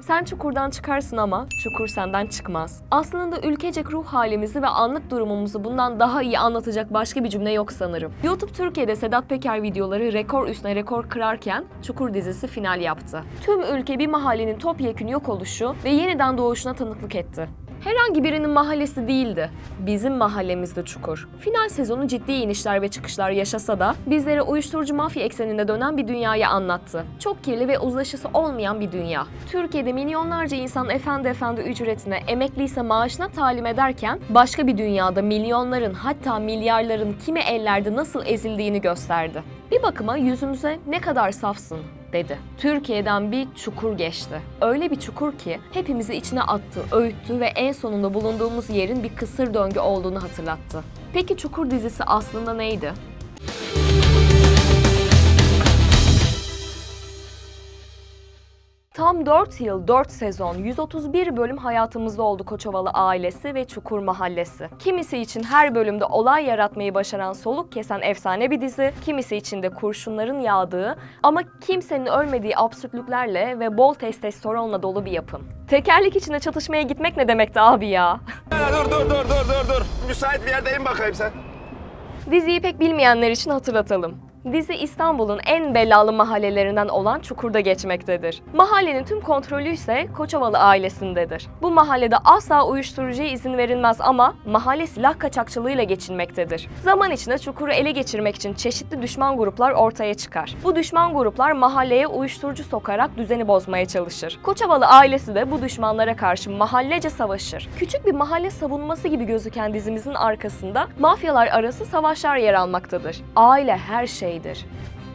Sen çukurdan çıkarsın ama çukur senden çıkmaz. Aslında ülkecek ruh halimizi ve anlık durumumuzu bundan daha iyi anlatacak başka bir cümle yok sanırım. YouTube Türkiye'de Sedat Peker videoları rekor üstüne rekor kırarken Çukur dizisi final yaptı. Tüm ülke bir mahallenin topyekün yok oluşu ve yeniden doğuşuna tanıklık etti. Herhangi birinin mahallesi değildi. Bizim mahallemizde Çukur. Final sezonu ciddi inişler ve çıkışlar yaşasa da bizlere uyuşturucu mafya ekseninde dönen bir dünyayı anlattı. Çok kirli ve uzlaşısı olmayan bir dünya. Türkiye'de milyonlarca insan efendi efendi ücretine, emekliyse maaşına talim ederken başka bir dünyada milyonların hatta milyarların kimi ellerde nasıl ezildiğini gösterdi. Bir bakıma yüzümüze ne kadar safsın dedi. Türkiye'den bir çukur geçti. Öyle bir çukur ki hepimizi içine attı, öğüttü ve en sonunda bulunduğumuz yerin bir kısır döngü olduğunu hatırlattı. Peki Çukur dizisi aslında neydi? Tam 4 yıl, 4 sezon, 131 bölüm hayatımızda oldu Koçovalı ailesi ve Çukur Mahallesi. Kimisi için her bölümde olay yaratmayı başaran soluk kesen efsane bir dizi, kimisi için de kurşunların yağdığı ama kimsenin ölmediği absürtlüklerle ve bol testosteronla dolu bir yapım. Tekerlek içine çatışmaya gitmek ne demekti abi ya? Dur dur dur dur dur dur. Müsait bir yerdeyim bakayım sen. Diziyi pek bilmeyenler için hatırlatalım. Dizi İstanbul'un en belalı mahallelerinden olan Çukur'da geçmektedir. Mahallenin tüm kontrolü ise Koçovalı ailesindedir. Bu mahallede asla uyuşturucuya izin verilmez ama mahalle silah kaçakçılığıyla geçinmektedir. Zaman içinde Çukur'u ele geçirmek için çeşitli düşman gruplar ortaya çıkar. Bu düşman gruplar mahalleye uyuşturucu sokarak düzeni bozmaya çalışır. Koçovalı ailesi de bu düşmanlara karşı mahallece savaşır. Küçük bir mahalle savunması gibi gözüken dizimizin arkasında mafyalar arası savaşlar yer almaktadır. Aile her şeydir.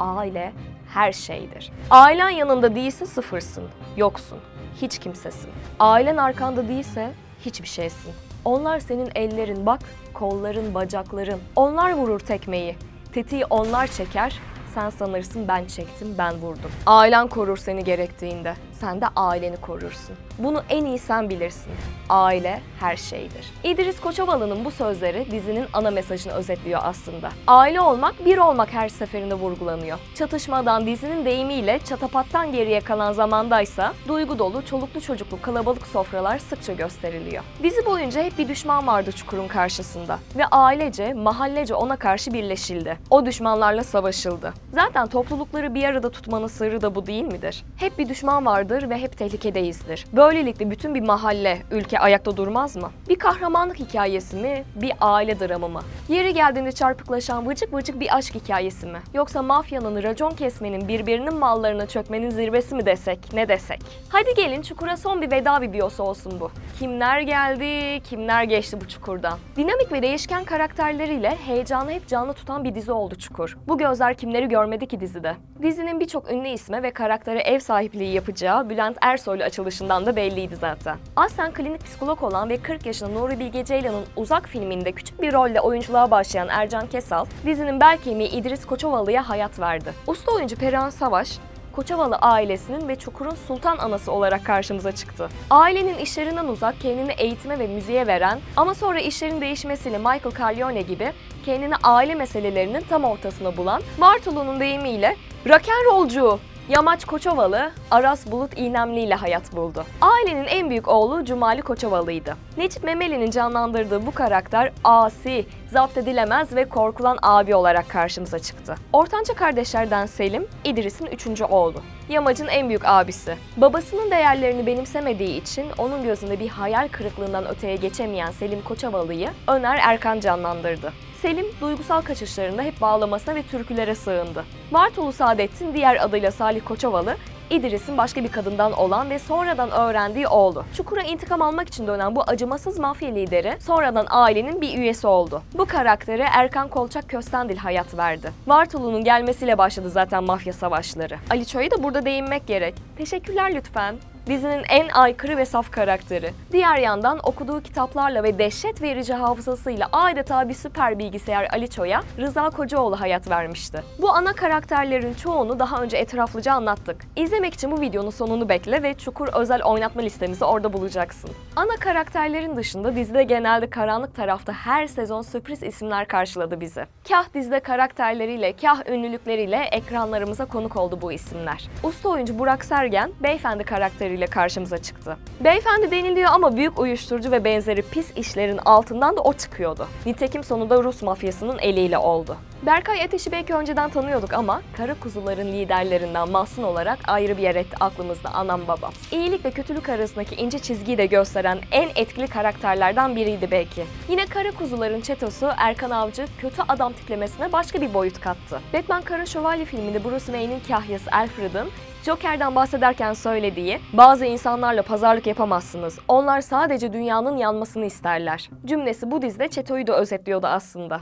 Aile her şeydir. Ailen yanında değilse sıfırsın, yoksun, hiç kimsesin. Ailen arkanda değilse hiçbir şeysin. Onlar senin ellerin bak, kolların, bacakların. Onlar vurur tekmeyi. Tetiği onlar çeker, sen sanırsın ben çektim, ben vurdum. Ailen korur seni gerektiğinde. Sen de aileni korursun. Bunu en iyi sen bilirsin. Aile her şeydir. İdris Koçovalı'nın bu sözleri dizinin ana mesajını özetliyor aslında. Aile olmak, bir olmak her seferinde vurgulanıyor. Çatışmadan dizinin deyimiyle çatapattan geriye kalan zamandaysa duygu dolu, çoluklu çocuklu kalabalık sofralar sıkça gösteriliyor. Dizi boyunca hep bir düşman vardı Çukur'un karşısında ve ailece, mahallece ona karşı birleşildi. O düşmanlarla savaşıldı. Zaten toplulukları bir arada tutmanın sırrı da bu değil midir? Hep bir düşman vardır ve hep tehlikedeyizdir. Böylelikle bütün bir mahalle, ülke ayakta durmaz mı? Bir kahramanlık hikayesi mi, bir aile dramı mı? Yeri geldiğinde çarpıklaşan vıcık vıcık bir aşk hikayesi mi? Yoksa mafyanın racon kesmenin, birbirinin mallarına çökmenin zirvesi mi desek, ne desek? Hadi gelin Çukur'a son bir veda videosu olsun bu. Kimler geldi, kimler geçti bu Çukur'dan? Dinamik ve değişken karakterleriyle heyecanı hep canlı tutan bir dizi oldu Çukur. Bu gözler kimleri görmedi ki dizide? Dizinin birçok ünlü isme ve karaktere ev sahipliği yapacağı Bülent Ersoy'lu açılışından da belliydi zaten. Aslen klinik psikolog olan ve 40 yaşında Nuri Bilge Ceylan'ın Uzak filminde küçük bir rolle oyunculuğa başlayan Ercan Kesal, dizinin bel kemiği İdris Koçovalı'ya hayat verdi. Usta oyuncu Perihan Savaş, Koçovalı ailesinin ve Çukur'un sultan anası olarak karşımıza çıktı. Ailenin işlerinden uzak kendini eğitime ve müziğe veren ama sonra işlerin değişmesiyle Michael Corleone gibi kendini aile meselelerinin tam ortasına bulan Bartolo'nun deyimiyle rock'n'rollcu Yamaç Koçovalı, Aras Bulut İynemli ile hayat buldu. Ailenin en büyük oğlu Cumali Koçovalı'ydı. Necip Memeli'nin canlandırdığı bu karakter asi, zapt edilemez ve korkulan abi olarak karşımıza çıktı. Ortanca kardeşlerden Selim, İdris'in üçüncü oğlu. Yamaç'ın en büyük abisi. Babasının değerlerini benimsemediği için onun gözünde bir hayal kırıklığından öteye geçemeyen Selim Koçovalı'yı Öner Erkan canlandırdı. Selim duygusal kaçışlarında hep bağlamasına ve türkülere sığındı. Bartolu Saadettin diğer adıyla Salih Koçovalı, İdris'in başka bir kadından olan ve sonradan öğrendiği oğlu. Çukur'a intikam almak için dönen bu acımasız mafya lideri sonradan ailenin bir üyesi oldu. Bu karaktere Erkan Kolçak Köstendil hayat verdi. Bartolu'nun gelmesiyle başladı zaten mafya savaşları. Ali Çoy'a da burada değinmek gerek. Teşekkürler lütfen. Dizinin en aykırı ve saf karakteri. Diğer yandan okuduğu kitaplarla ve dehşet verici hafızasıyla adeta bir süper bilgisayar Ali Ço'ya Rıza Kocaoğlu hayat vermişti. Bu ana karakterlerin çoğunu daha önce etraflıca anlattık. İzlemek için bu videonun sonunu bekle ve Çukur özel oynatma listemizi orada bulacaksın. Ana karakterlerin dışında dizide genelde karanlık tarafta her sezon sürpriz isimler karşıladı bizi. Kah dizide karakterleriyle, kah ünlülükleriyle ekranlarımıza konuk oldu bu isimler. Usta oyuncu Burak Sergen, beyefendi karakteriyle karakteriyle karşımıza çıktı. Beyefendi deniliyor ama büyük uyuşturucu ve benzeri pis işlerin altından da o çıkıyordu. Nitekim sonunda Rus mafyasının eliyle oldu. Berkay Ateş'i belki önceden tanıyorduk ama kara kuzuların liderlerinden Mahsun olarak ayrı bir yer etti aklımızda anam babam. İyilik ve kötülük arasındaki ince çizgiyi de gösteren en etkili karakterlerden biriydi belki. Yine kara kuzuların çetosu Erkan Avcı kötü adam tiplemesine başka bir boyut kattı. Batman Kara Şövalye filminde Bruce Wayne'in kahyası Alfred'ın Joker'den bahsederken söylediği, bazı insanlarla pazarlık yapamazsınız. Onlar sadece dünyanın yanmasını isterler. Cümlesi bu dizide Çeto'yu da özetliyordu aslında.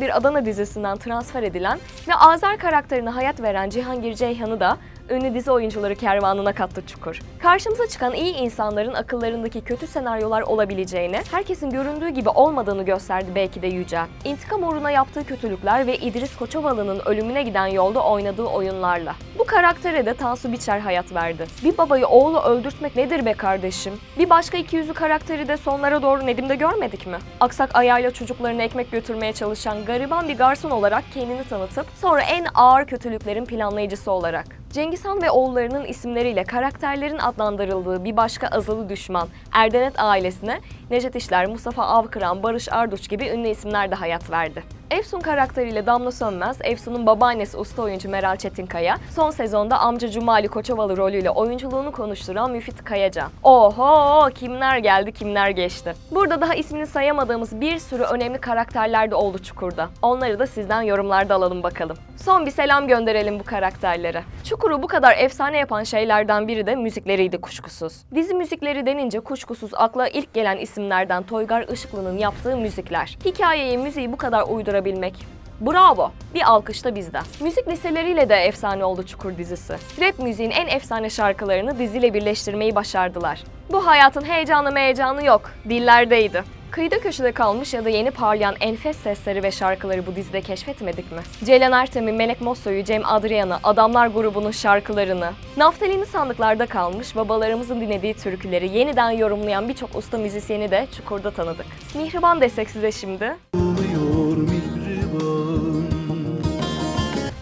01 Adana dizisinden transfer edilen ve Azer karakterine hayat veren Cihangir Ceyhan'ı da ünlü dizi oyuncuları kervanına kattı Çukur. Karşımıza çıkan iyi insanların akıllarındaki kötü senaryolar olabileceğini, herkesin göründüğü gibi olmadığını gösterdi belki de Yücel. İntikam uğruna yaptığı kötülükler ve İdris Koçovalı'nın ölümüne giden yolda oynadığı oyunlarla. Bu karaktere de Tansu Biçer hayat verdi. Bir babayı oğlu öldürtmek nedir be kardeşim? Bir başka ikiyüzlü karakteri de sonlara doğru Nedim'de görmedik mi? Aksak ayağıyla çocuklarına ekmek götürmeye çalışan gariban bir garson olarak kendini tanıtıp sonra en ağır kötülüklerin planlayıcısı olarak. Cengiz Han ve oğullarının isimleriyle karakterlerin adlandırıldığı bir başka azılı düşman Erdenet ailesine Necdet İşler, Mustafa Avkıran, Barış Arduç gibi ünlü isimler de hayat verdi. Efsun karakteriyle Damla Sönmez, Efsun'un babaannesi usta oyuncu Meral Çetinkaya, son sezonda amca Cumali Koçovalı rolüyle oyunculuğunu konuşturan Müfit Kayacan. Oho kimler geldi kimler geçti. Burada daha ismini sayamadığımız bir sürü önemli karakterler de oldu Çukur'da. Onları da sizden yorumlarda alalım bakalım. Son bir selam gönderelim bu karakterlere. Çukur'u bu kadar efsane yapan şeylerden biri de müzikleriydi kuşkusuz. Dizi müzikleri denince kuşkusuz akla ilk gelen isimlerden Toygar Işıklı'nın yaptığı müzikler. Hikayeyi, müziği bu kadar uydurabilmek Bravo! Bir alkış da bizden. Müzik liseleriyle de efsane oldu Çukur dizisi. Rap müziğin en efsane şarkılarını diziyle birleştirmeyi başardılar. Bu hayatın heyecanı meyecanı yok, dillerdeydi. Kıyıda köşede kalmış ya da yeni parlayan enfes sesleri ve şarkıları bu dizide keşfetmedik mi? Ceylan Ertem'i, Melek Mosso'yu, Cem Adrian'ı, Adamlar grubunun şarkılarını, naftalini sandıklarda kalmış babalarımızın dinlediği türküleri yeniden yorumlayan birçok usta müzisyeni de Çukur'da tanıdık. Mihriban desek size şimdi.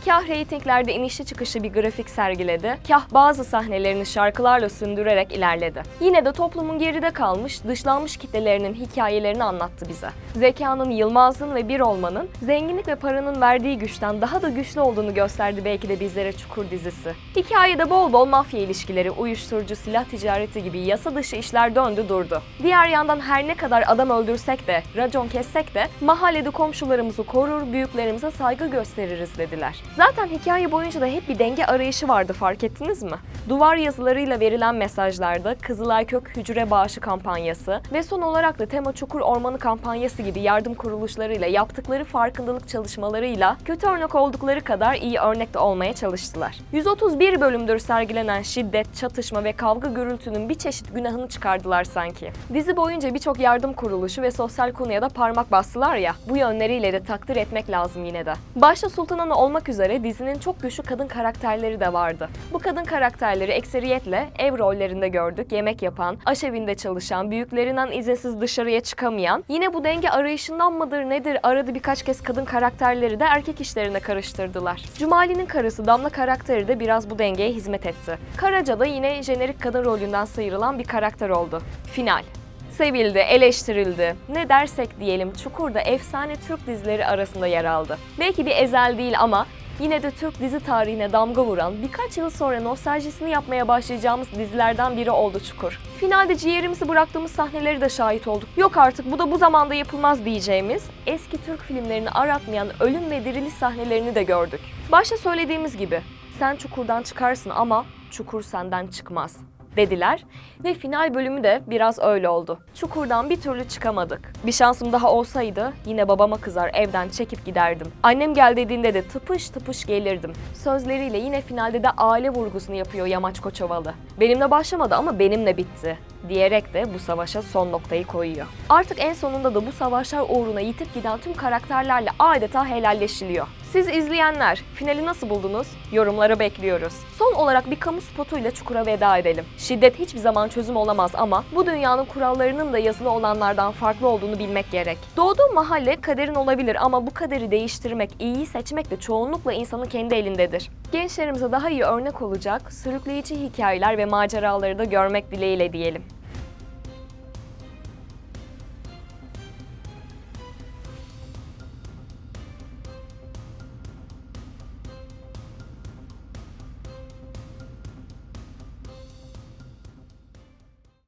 Kah reytinglerde inişli çıkışlı bir grafik sergiledi, kah bazı sahnelerini şarkılarla sündürerek ilerledi. Yine de toplumun geride kalmış, dışlanmış kitlelerinin hikayelerini anlattı bize. Zekanın, yılmazlığın ve bir olmanın, zenginlik ve paranın verdiği güçten daha da güçlü olduğunu gösterdi belki de bizlere Çukur dizisi. Hikayede bol bol mafya ilişkileri, uyuşturucu, silah ticareti gibi yasa dışı işler döndü durdu. Diğer yandan her ne kadar adam öldürsek de, racon kessek de mahallede komşularımızı korur, büyüklerimize saygı gösteririz dediler. Zaten hikaye boyunca da hep bir denge arayışı vardı fark ettiniz mi? Duvar yazılarıyla verilen mesajlarda Kızılay Kök Hücre Bağışı kampanyası ve son olarak da Tema Çukur Ormanı kampanyası gibi yardım kuruluşlarıyla yaptıkları farkındalık çalışmalarıyla kötü örnek oldukları kadar iyi örnek de olmaya çalıştılar. 131 bölümdür sergilenen şiddet, çatışma ve kavga gürültünün bir çeşit günahını çıkardılar sanki. Dizi boyunca birçok yardım kuruluşu ve sosyal konuya da parmak bastılar ya, bu yönleriyle de takdir etmek lazım yine de. Başta Sultan Ana olmak üzere dizinin çok güçlü kadın karakterleri de vardı. Bu kadın karakterleri ekseriyetle ev rollerinde gördük. Yemek yapan, aşevinde çalışan, büyüklerinden izinsiz dışarıya çıkamayan, yine bu denge arayışından mıdır nedir aradı birkaç kez kadın karakterleri de erkek işlerine karıştırdılar. Cumali'nin karısı Damla karakteri de biraz bu dengeye hizmet etti. Karaca da yine jenerik kadın rolünden sıyrılan bir karakter oldu. Final sevildi, eleştirildi. Ne dersek diyelim Çukur'da efsane Türk dizileri arasında yer aldı. Belki bir ezel değil ama yine de Türk dizi tarihine damga vuran, birkaç yıl sonra nostaljisini yapmaya başlayacağımız dizilerden biri oldu Çukur. Finalde ciğerimizi bıraktığımız sahneleri de şahit olduk. Yok artık bu da bu zamanda yapılmaz diyeceğimiz eski Türk filmlerini aratmayan ölüm ve diriliş sahnelerini de gördük. Başta söylediğimiz gibi sen çukurdan çıkarsın ama çukur senden çıkmaz dediler ve final bölümü de biraz öyle oldu. Çukurdan bir türlü çıkamadık. Bir şansım daha olsaydı yine babama kızar evden çekip giderdim. Annem gel dediğinde de tıpış tıpış gelirdim. Sözleriyle yine finalde de aile vurgusunu yapıyor Yamaç Koçovalı. Benimle başlamadı ama benimle bitti. Diyerek de bu savaşa son noktayı koyuyor. Artık en sonunda da bu savaşlar uğruna yitip giden tüm karakterlerle adeta helalleşiliyor. Siz izleyenler finali nasıl buldunuz? Yorumlara bekliyoruz. Son olarak bir kamu spotuyla Çukur'a veda edelim. Şiddet hiçbir zaman çözüm olamaz ama bu dünyanın kurallarının da yazılı olanlardan farklı olduğunu bilmek gerek. Doğduğun mahalle kaderin olabilir ama bu kaderi değiştirmek, iyiyi seçmek de çoğunlukla insanın kendi elindedir. Gençlerimize daha iyi örnek olacak, sürükleyici hikayeler ve maceraları da görmek dileğiyle diyelim.